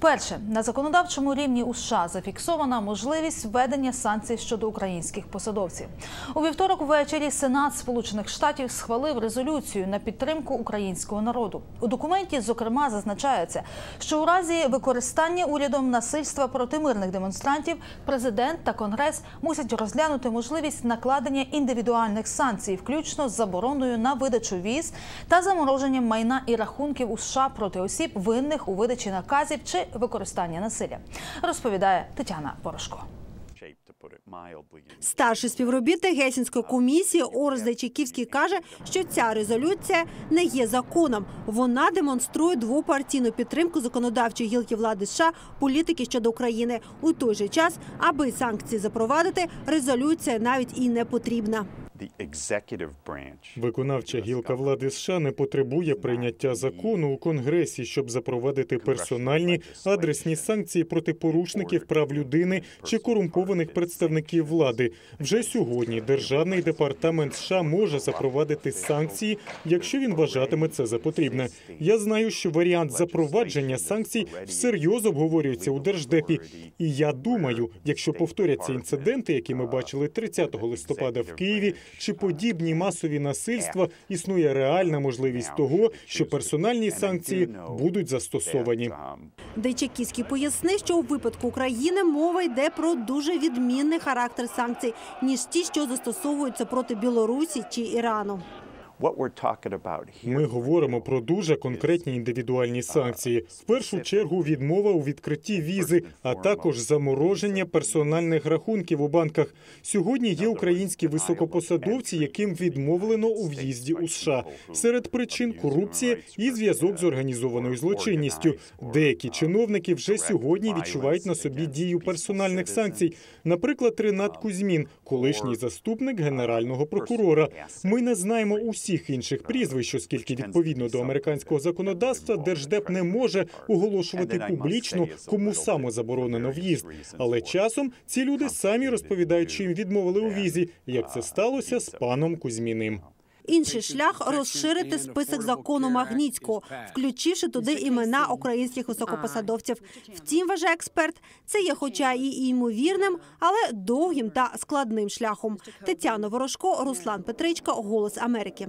Вперше на законодавчому рівні у США зафіксована можливість введення санкцій щодо українських посадовців. У вівторок ввечері Сенат Сполучених Штатів схвалив резолюцію на підтримку українського народу. У документі, зокрема, зазначається, що у разі використання урядом насильства проти мирних демонстрантів президент та конгрес мусять розглянути можливість накладення індивідуальних санкцій, включно з забороною на видачу віз та замороженням майна і рахунків у США проти осіб, винних у видачі наказів чи використання насилля, розповідає Тетяна Порошко. Старший співробітник Гельсінської комісії Орес Зайчиківський каже, що ця резолюція не є законом. Вона демонструє двопартійну підтримку законодавчої гілки влади США політики щодо України. У той же час, аби санкції запровадити, резолюція навіть і не потрібна. Виконавча гілка влади США не потребує прийняття закону у Конгресі, щоб запровадити персональні адресні санкції проти порушників прав людини чи корумпованих представників влади. Вже сьогодні Державний департамент США може запровадити санкції, якщо він вважатиме це за потрібне. Я знаю, що варіант запровадження санкцій всерйоз обговорюється у держдепі. І я думаю, якщо повторяться інциденти, які ми бачили 30 листопада в Києві, чи подібні масові насильства, існує реальна можливість того, що персональні санкції будуть застосовані. Дейчаківський пояснив, що у випадку України мова йде про дуже відмінний характер санкцій, ніж ті, що застосовуються проти Білорусі чи Ірану. Ми говоримо про дуже конкретні індивідуальні санкції. В першу чергу відмова у відкритті візи, а також замороження персональних рахунків у банках. Сьогодні є українські високопосадовці, яким відмовлено у в'їзді у США. Серед причин корупція і зв'язок з організованою злочинністю. Деякі чиновники вже сьогодні відчувають на собі дію персональних санкцій. Наприклад, Ренат Кузьмін, колишній заступник генерального прокурора. Ми не знаємо усіх інших прізвищ, оскільки відповідно до американського законодавства держдеп не може оголошувати публічно, кому саме заборонено в'їзд. Але часом ці люди самі розповідають, чим відмовили у візі, як це сталося з паном Кузьміним. Інший шлях розширити список закону Магнітського, включивши туди імена українських високопосадовців. Втім, вважає експерт, це є, хоча і ймовірним, але довгим та складним шляхом. Тетяна Ворожко, Руслан Петричко, Голос Америки.